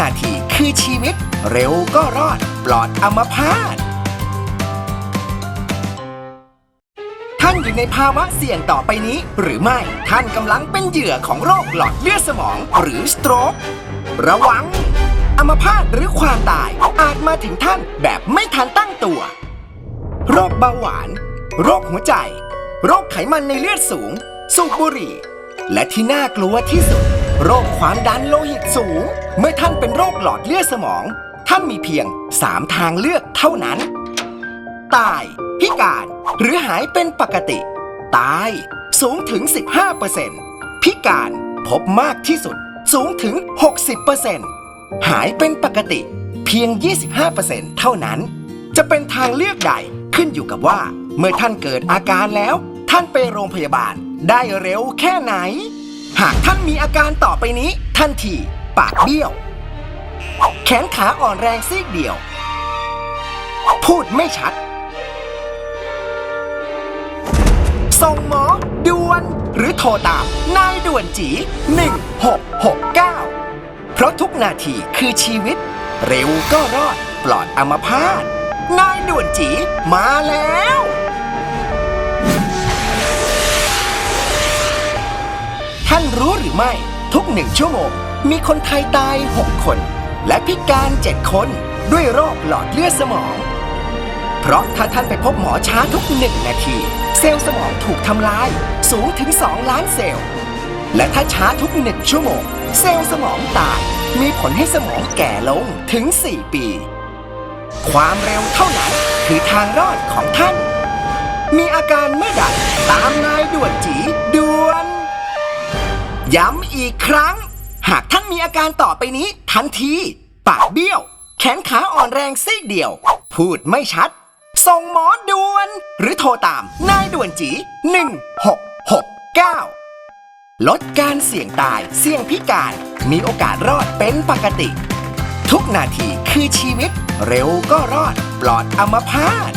นาทีคือชีวิต เร็วก็รอด ปลอดอัมพาตท่านอยู่ในภาวะเสี่ยงต่อไปนี้ หรือไม่ท่านกำลังเป็นเหยื่อของโรคหลอดเลือดสมองหรือสโตรกระวัง อัมพาตหรือความตายอาจมาถึงท่านแบบไม่ทันตั้งตัว โรคเบาหวาน โรคหัวใจ โรคไขมันในเลือดสูง สูบบุหรี่ และที่น่ากลัวที่สุด โรคความดันโลหิตสูง เมื่อท่านเป็นโรคหลอดเลือดสมอง ท่านมีเพียง 3 ทางเลือกเท่านั้น ตาย พิการ หรือหายเป็นปกติ ตาย สูงถึง 15%พิการพบมากที่สุด สูงถึง 60%หายเป็นปกติ เพียง 25%เท่านั้น จะเป็นทางเลือกใดขึ้นอยู่กับว่า เมื่อท่านเกิดอาการแล้ว ท่านไปโรงพยาบาลได้เร็วแค่ไหน หากท่านมีอาการต่อไปนี้ ทันที ปากเบี้ยว แขนขาอ่อนแรงซีกเดียว พูดไม่ชัด ส่งหมอด่วน หรือโทรตาม นายด่วนจี 1669 เพราะทุกนาทีคือชีวิต เร็วก็รอด ปลอดอัมพาตนายด่วนจีมาแล้ว ท่านรู้หรือไม่ ทุกหนึ่งชั่วโมง มีคนไทยตาย 6 คน และพิการ7คน ด้วยโรคหลอดเลือดสมอง เพราะถ้าท่านไปพบหมอช้าทุกหนึ่งนาที เซลล์สมองถูกทำลาย สูงถึง 2 ล้านเซลล์ และถ้าช้าทุกหนึ่งชั่วโมง เซลล์สมองตาย มีผลให้สมองแก่ลงถึง 4 ปี ความเร็วเท่านั้นคือทางรอดของท่าน มีอาการเมื่อใดตามนายด่วนจีด่วน ย้ำอีกครั้ง หากท่านมีอาการต่อไปนี้ ทันที ปากเบี้ยว แขนขาอ่อนแรงซีกเดียว พูดไม่ชัด ส่งหมอด่วน หรือโทรตามนายด่วนจี 1669 ลดการเสี่ยงตายเสี่ยงพิการ มีโอกาสรอดเป็นปกติ ทุกนาทีคือชีวิต เร็วก็รอด ปลอดอัมพาต